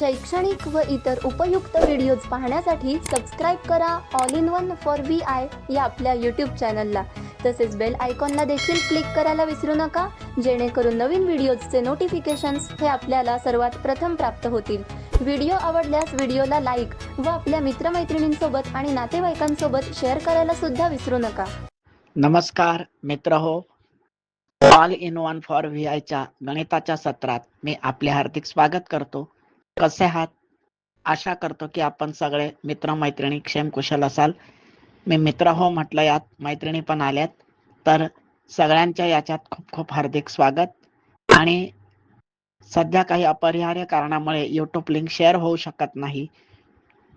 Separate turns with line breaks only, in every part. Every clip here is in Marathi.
शैक्षणिक व इतर उपयुक्त व्हिडिओज पाहण्यासाठी सबस्क्राईब करा. All in one for V I या आपल्या यूट्यूब चॅनलला तसेच बेल आयकॉनला देखील क्लिक करायला विसरू नका. जेणेकरून नवीन व्हिडिओजचे नोटिफिकेशन्स हे आपल्याला सर्वात प्रथम प्राप्त होतील. व्हिडिओ आवडल्यास व्हिडिओला लाईक व आपल्या मित्रमैत्रिणींसोबत आणि नातेवाईकांसोबत शेअर करायला सुद्धा विसरू नका.
नमस्कार मित्र हो. All in one for V आयच्या गणिताच्या सत्रात मी आपले हार्दिक स्वागत करतो. कसे आहात? आशा करतो की आपण सगळे मित्र मैत्रिणी क्षेमकुशल असाल. मी मित्र हो म्हटलं यात मैत्रिणी पण आल्यात. तर सगळ्यांच्या याच्यात खूप खूप हार्दिक स्वागत. आणि सध्या काही अपरिहार्य कारणामुळे युट्यूब लिंक शेअर होऊ शकत नाही.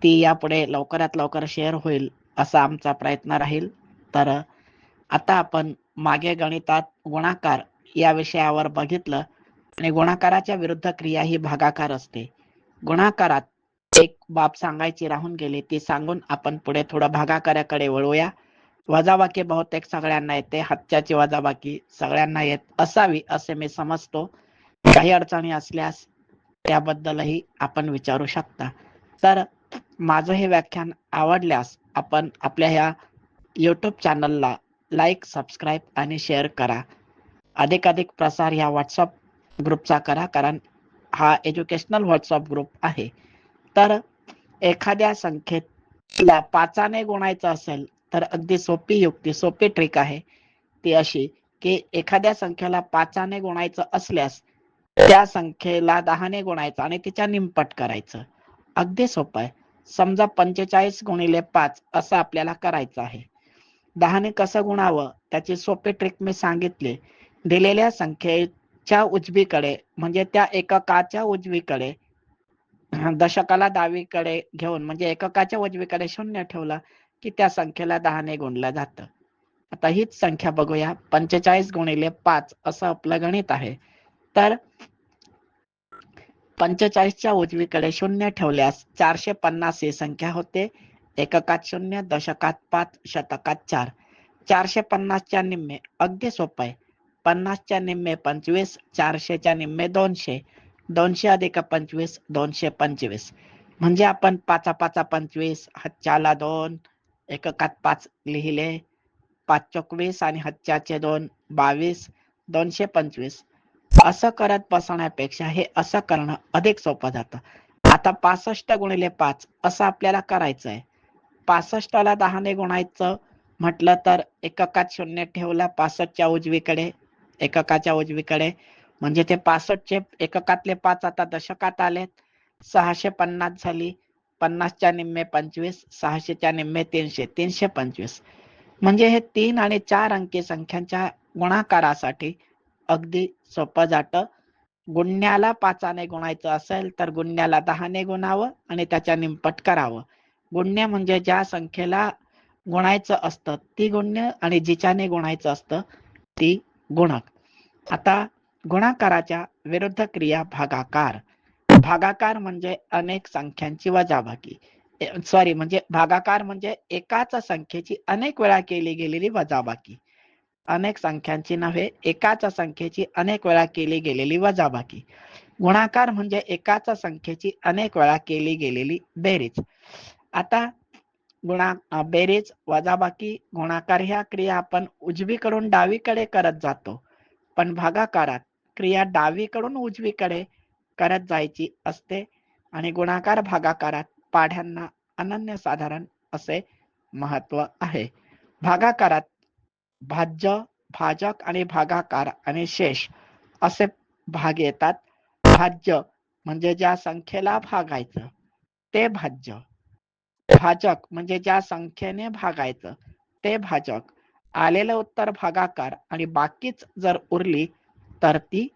ती यापुढे लवकरात लवकर शेअर होईल असा आमचा प्रयत्न राहील. तर आता आपण मागे गणितात गुणाकार या विषयावर बघितलं. आणि गुणाकाराच्या विरुद्ध क्रिया ही भागाकार असते. गुणाकारात एक बाब सांगायची राहून गेली ती सांगून आपण पुढे थोडं भागाकाराकडे वळूया. वजाबाकी बहुतेक सगळ्यांना येते हत्याची वजाबाकी सगळ्यांना येत असावी असे मी समजतो. काही अडचणी असल्यास त्याबद्दलही आपण विचारू शकता. तर माझं हे व्याख्यान आवडल्यास आपण आपल्या ह्या युट्यूब चॅनलला लाईक सबस्क्राईब आणि शेअर करा. अधिकाधिक प्रसार ह्या व्हॉट्सअप ग्रुपचा करा कारण हा एज्युकेशनल व्हॉट्सअप ग्रुप आहे. तर एखाद्या संख्येला पाचाने गुणायचं असेल तर अगदी सोपी युक्ती सोपी ट्रिक आहे. ती अशी की एखाद्या संख्येला पाचाने गुणायचं असल्यास त्या संख्येला दहाने गुणायचं आणि तिच्या निमपट करायचं. अगदी सोपं आहे. समजा पंचेचाळीस गुणिले पाच असं आपल्याला करायचं आहे. दहाने कसं गुणावं? त्याची सोपी ट्रिक मी सांगितली. दिलेल्या संख्येत च्या उजवीकडे म्हणजे त्या एककाच्या उजवीकडे दशकाला डावीकडे घेऊन म्हणजे एककाच्या उजवीकडे शून्य ठेवला की त्या संख्येला दहाने गुणलं जातं. आता हीच संख्या बघूया. पंचेचाळीस गुणिले पाच असं आपलं गणित आहे. तर पंचेचाळीसच्या उजवीकडे शून्य ठेवल्यास चारशे पन्नास ही संख्या होते. एककात शून्य दशकात पाच शतकात चार. चारशे पन्नासच्या निम्मे अगदी सोपं आहे. पन्नासच्या निम्मे पंचवीस चारशेच्या निम्मे दोनशे दोनशे अधिक पंचवीस दोनशे पंचवीस. म्हणजे आपण पाचा पाचा पंचवीस हच्च्याला दोन एककात पाच लिहिले. पाच चोवीस आणि हच्च्याचे दोन बावीस दोनशे पंचवीस. असं करत बसण्यापेक्षा हे असं करणं अधिक सोपं जातं. आता पासष्ट गुणिले पाच असं आपल्याला करायचं आहे पासष्टला दहाने गुणायचं म्हटलं तर एककात शून्य ठेवला पासष्टच्या उजवीकडे. एककाच्या उजवीकडे. म्हणजे ते पासष्टचे एककातले पाच आता दशकात आलेत. सहाशे पन्नास झाली. पन्नासच्या निम्मे पंचवीस सहाशेच्या निम्मे तीनशे तीनशे पंचवीस. म्हणजे हे तीन आणि चार अंकी संख्यांच्या गुणाकारासाठी अगदी सोपं जातं. गुण्याला पाचाने गुणायचं असेल तर गुण्याला दहाने गुणावं आणि त्याच्या निमपट करावं. गुण्य म्हणजे ज्या संख्येला गुणायचं असतं ती गुण्य आणि जिच्याने गुणायचं असतं ती गुणक. आता गुणाकाराच्या विरुद्ध क्रिया भागाकार. भागाकार म्हणजे अनेक संख्यांची वजाबाकी. सॉरी म्हणजे भागाकार म्हणजे एकाच संख्येची अनेक वेळा केली गेलेली वजाबाकी. अनेक संख्यांची नव्हे एकाच संख्येची अनेक वेळा केली गेलेली वजाबाकी. गुणाकार म्हणजे एकाच संख्येची अनेक वेळा केली गेलेली बेरीज. आता गुणा बेरीज वजाबाकी गुणाकार ह्या क्रिया आपण उजवीकडून डावीकडे करत जातो. पण भागाकारात क्रिया डावीकडून उजवीकडे करत जायची असते आणि गुणाकार भागाकारात पाढ्यांना अनन्यसाधारण असे महत्त्व आहे. भागाकारात भाज्य भाजक आणि भागाकार आणि शेष असे भाग येतात. भाज्य म्हणजे ज्या संख्येला भागायचं ते भाज्य. भाजक म्हणजे ज्या संख्येने भागायचं ते भाजक. आलेलं उत्तर भागाकार आणि बाकीच जर उरली तर ती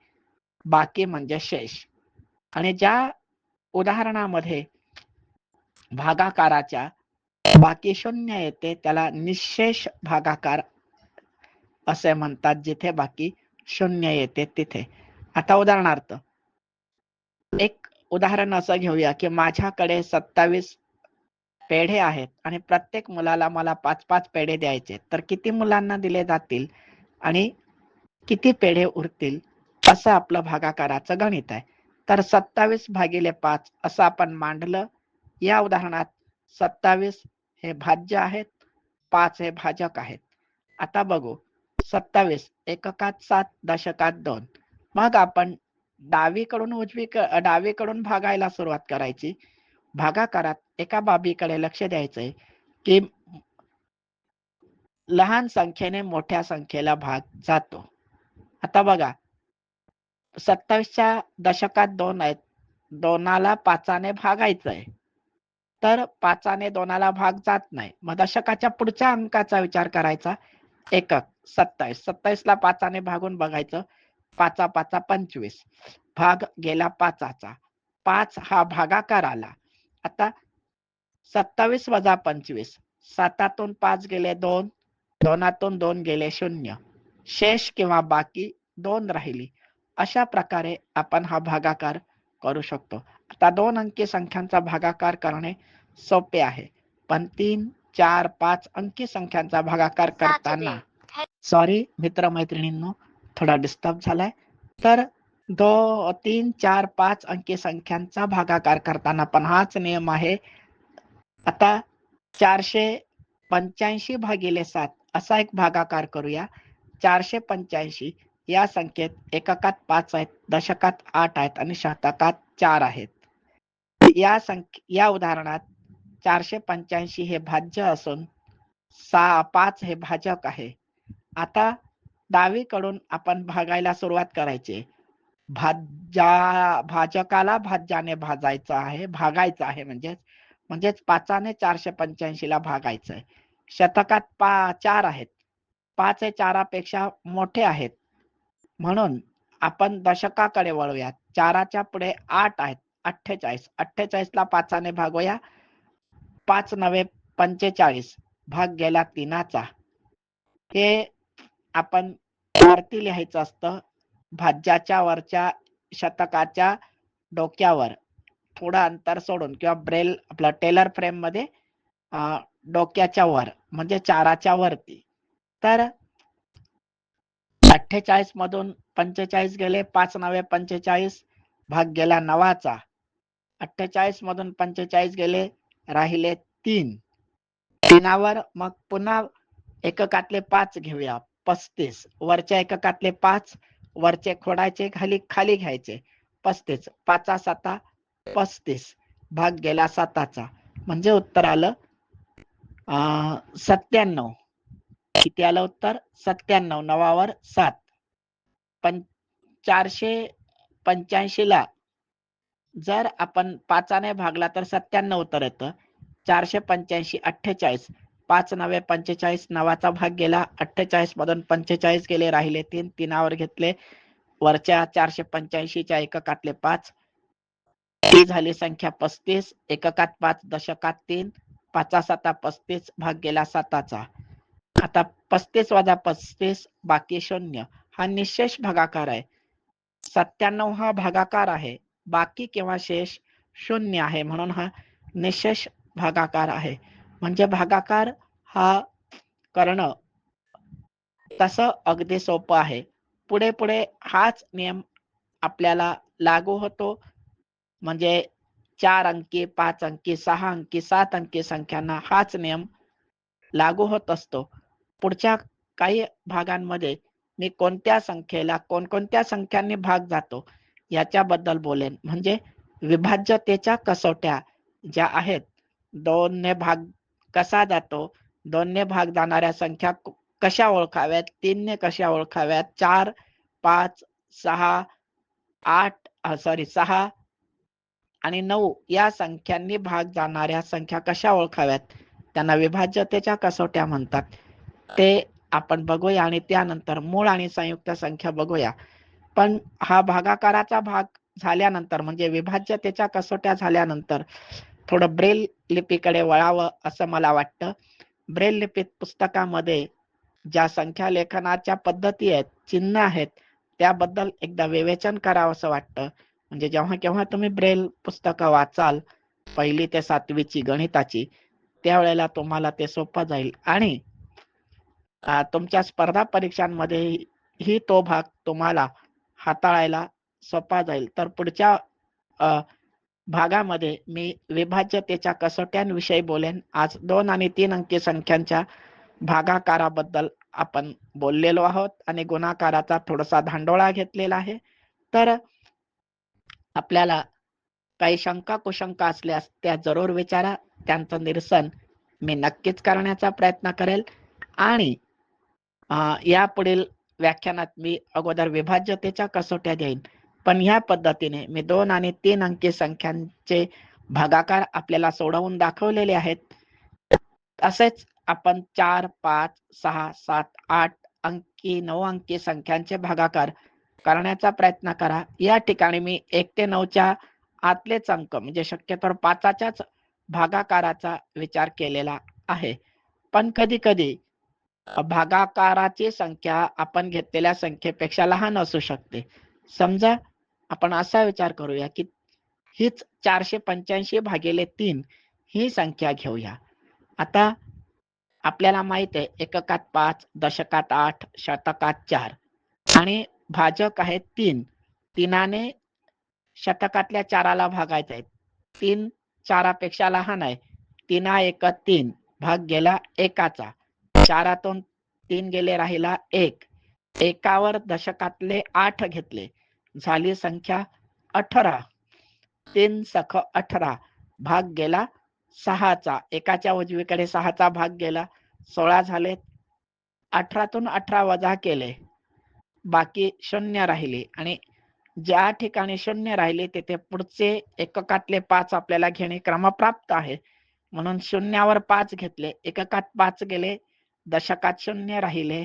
बाकी म्हणजे शेष. आणि ज्या उदाहरणामध्ये भागाकाराच्या बाकी शून्य येते त्याला निशेष भागाकार असे म्हणतात जिथे बाकी शून्य येते तिथे. आता उदाहरणार्थ एक उदाहरण असं घेऊया की माझ्याकडे सत्तावीस पेढे आहेत आणि प्रत्येक मुलाला मला पाच पाच पेढे द्यायचे. तर किती मुलांना दिले जातील आणि किती पेढे उरतील असं आपलं भागाकाराचं गणित आहे. तर सत्तावीस भागिले पाच असं आपण मांडलं. या उदाहरणात सत्तावीस हे भाज्य आहेत पाच हे भाजक आहेत. आता बघू. सत्तावीस एककात सात दशकात दोन. मग आपण डावीकडून उजवी डावीकडून भागायला सुरुवात करायची. भागाकारात एका बाबीकडे लक्ष द्यायचंय की लहान संख्येने मोठ्या संख्येला भाग जातो. आता बघा सत्तावीसच्या दशकात दोन आहेत. दोनाला पाचाने भागायचंय. तर पाचाने दोनाला भाग जात नाही. मग दशकाच्या पुढच्या अंकाचा विचार करायचा. एकक सत्तावीस. सत्तावीस ला पाचाने भागून बघायचं. पाचा पाचा पंचवीस. भाग गेला पाचाचा. पाच हा भागाकार आला आता सत्तावीस वजा पंचवीस. सातातून पाच गेले दोन दोनातून दोन गेले शून्य. शेष किंवा बाकी दोन राहिली. अशा प्रकारे आपण हा भागाकार करू शकतो. आता दोन अंकी संख्यांचा भागाकार करणे सोपे आहे. पण तीन चार पाच अंकी संख्यांचा भागाकार करताना सॉरी मित्र मैत्रिणींनो थोडा डिस्टर्ब झालाय. तर दो तीन चार पाच अंकी संख्यांचा भागाकार करताना पण हाच नियम आहे. आता चारशे पंच्याऐंशी भागिले सात असा एक भागाकार करूया. चारशे पंच्याऐंशी या संख्येत एककात पाच आहेत दशकात आठ आहेत आणि शतकात चार आहेत. या संख्ये या उदाहरणात चारशे पंच्याऐंशी हे भाज्य असून सहा पाच हे भाजक आहे. आता डावीकडून आपण भागायला सुरुवात करायची. भाज्या भाजकाला भाज्याने भाजायचं आहे भागायचं आहे म्हणजेच म्हणजेच पाचाने चारशे पंच्याऐंशी ला भागायचं आहे शतकात पा चार आहेत. पाच हे चारापेक्षा मोठे आहेत. म्हणून आपण दशकाकडे वळूयात. चाराच्या पुढे आठ आहेत. अठ्ठेचाळीस. अठ्ठेचाळीस ला पाचाने भागूया. पाच नवे पंचेचाळीस. भाग गेला तीनाचा. हे आपण वरती लिहायचं असतं. भाज्याच्या वरच्या शतकाच्या डोक्यावर. थोडं अंतर सोडून किंवा ब्रेल आपला टेलर फ्रेममध्ये डोक्याच्या वर म्हणजे चाराच्या वरती. तर अठ्ठेचाळीस मधून पंचेचाळीस गेले पाच नवे पंचेचाळीस भाग गेला नवाचा अठ्ठेचाळीस मधून पंचेचाळीस गेले राहिले तीन. तीनावर मग पुन्हा एककातले पाच घेऊया पस्तीस. वरच्या एककातले पाच वरचे खोडायचे खाली खाली घ्यायचे पस्तीस. पाचा साता पस्तीस भाग गेला साताचा. म्हणजे उत्तर आलं अं, सत्त्याण्णव. किती आलं उत्तर? सत्त्याण्णव नवावर सात. पण चारशे पंच्याऐंशी ला जर आपण पाचाने भागला तर सत्त्याण्णव उत्तर येतं. चारशे पंच्याऐंशी अठ्ठेचाळीस. पाच नवे पंचेचाळीस नवाचा भाग गेला अठ्ठेचाळीस मधून पंचेचाळीस गेले राहिले तीन तीनावर घेतले. वरच्या चारशे पंच्याऐंशीच्या एककातले पाच. ती झाली संख्या पस्तीस एककात पाच दशकात तीन पाचा साता पस्तीस भाग गेला साताचा. आता पस्तीस वजा पस्तीस बाकी शून्य. हा निशेष भागाकार आहे. सत्त्याण्णव हा भागाकार आहे. बाकी किंवा शेष शून्य आहे म्हणून हा निशेष भागाकार आहे. म्हणजे भागाकार हा करणं. तसं अगदी सोपं आहे. पुढे पुढे हाच नियम आपल्याला लागू होतो. म्हणजे चार अंकी पाच अंकी सहा अंकी सात अंकी संख्यांना हाच नियम लागू होत असतो. पुढच्या काही भागांमध्ये मी कोणत्या संख्येला कोणकोणत्या संख्यांनी भाग जातो याच्याबद्दल बोलेन. म्हणजे विभाज्यतेच्या कसोट्या ज्या आहेत दोनने भाग कसा जातो दोनने भाग जाणाऱ्या संख्या कशा ओळखाव्यात तीनने कशा ओळखाव्यात चार पाच सहा आठ सॉरी सहा आणि नऊ या संख्यांनी भाग जाणाऱ्या संख्या कशा ओळखाव्यात? त्यांना विभाज्यतेच्या कसोट्या म्हणतात. ते आपण बघूया आणि त्यानंतर मूळ आणि संयुक्त संख्या बघूया. पण हा भागाकाराचा भाग झाल्यानंतर म्हणजे विभाज्यतेच्या कसोट्या झाल्यानंतर थोडं ब्रेल लिपीकडे वळावं असं मला वाटतं. ब्रेल लिपीत पुस्तकामध्ये ज्या संख्या लेखनाच्या पद्धती आहेत चिन्ह आहेत त्याबद्दल एकदा विवेचन करावं असं वाटतं. म्हणजे जेव्हा केव्हा तुम्ही ब्रेल पुस्तकं वाचाल पहिली ते सातवीची गणिताची त्यावेळेला तुम्हाला ते सोपं जाईल. आणि तुमच्या स्पर्धा परीक्षांमध्ये ही तो भाग तुम्हाला हाताळायला सोपा जाईल. तर पुढच्या भागामध्ये मी विभाज्यतेच्या कसोट्यांविषयी बोलेन. आज दोन आणि तीन अंकी संख्यांच्या भागाकाराबद्दल आपण बोललेलो आहोत आणि गुणाकाराचा थोडासा धांडोळा घेतलेला आहे. तर आपल्याला काही शंका कुशंका असल्यास त्या जरूर विचारा. त्यांचं निरसन मी नक्कीच करण्याचा प्रयत्न करेल. आणि या यापुढील व्याख्यानात मी अगोदर विभाज्यतेच्या कसोट्या देईन. पण ह्या पद्धतीने मी दोन आणि तीन अंकी संख्यांचे भागाकार आपल्याला सोडवून दाखवलेले आहेत. तसेच आपण चार पाच सहा सात आठ अंकी नऊ अंकी संख्यांचे भागाकार करण्याचा प्रयत्न करा. या ठिकाणी मी एक ते नऊच्या आतलेच अंक म्हणजे शक्यतोवर पाचाच्याच भागाकाराचा विचार केलेला आहे. पण कधी कधी भागाकाराची संख्या आपण घेतलेल्या संख्येपेक्षा लहान असू शकते. समजा आपण असा विचार करूया की हीच चारशे पंच्याऐंशी भागिले तीन ही संख्या घेऊया. आता आपल्याला माहीत आहे एककात पाच दशकात आठ शतकात चार. आणि भाजक आहे तीन. तीनाने शतकातल्या चाराला भागायचंय आहे. तीन चारापेक्षा लहान आहे. तीना एक तीन. भाग गेला एकाचा. चारातून तीन गेले राहिला एक. एकावर दशकातले आठ घेतले. झाली संख्या अठरा. तीन सख अठरा. भाग गेला सहाचा. एकाच्या उजवीकडे सहाचा भाग गेला. सोळा झाले अठरातून अठरा वजा केले. बाकी शून्य राहिले. आणि ज्या ठिकाणी शून्य राहिले तेथे पुढचे एककातले पाच आपल्याला घेणे क्रमप्राप्त आहे. म्हणून शून्यावर पाच घेतले. एककात पाच गेले दशकात शून्य राहिले.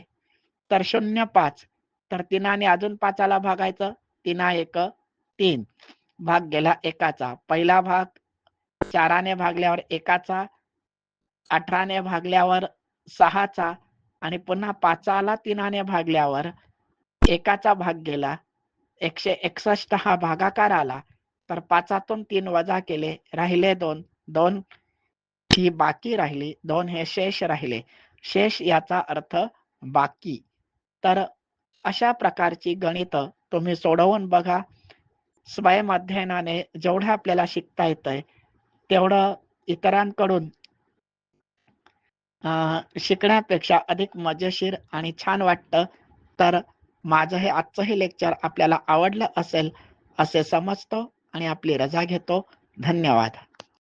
तर शून्य पाच. तर तिनाने अजून पाचाला भागायचं? तिना एक तीन. भाग गेला एकाचा. पहिला भाग चाराने भागल्यावर एकाचा अठराने भागल्यावर सहाचा आणि पुन्हा पाचाला तिनाने भागल्यावर एकाचा भाग गेला. एकशे एकसष्ट हा भागाकार आला. तर पाचातून तीन वजा केले. राहिले दोन. दोन ही बाकी राहिली. दोन हे शेष राहिले. शेष याचा अर्थ बाकी. तर अशा प्रकारची गणित तुम्ही सोडवून बघा. स्वयं अध्ययनाने जेवढं आपल्याला शिकता येतंय तेवढं इतरांकडून अं, शिकण्यापेक्षा अधिक मजेशीर आणि छान वाटतं. तर माझं हे आजचं हे लेक्चर आपल्याला आवडलं असेल असे समजतो आणि आपली रजा घेतो. धन्यवाद.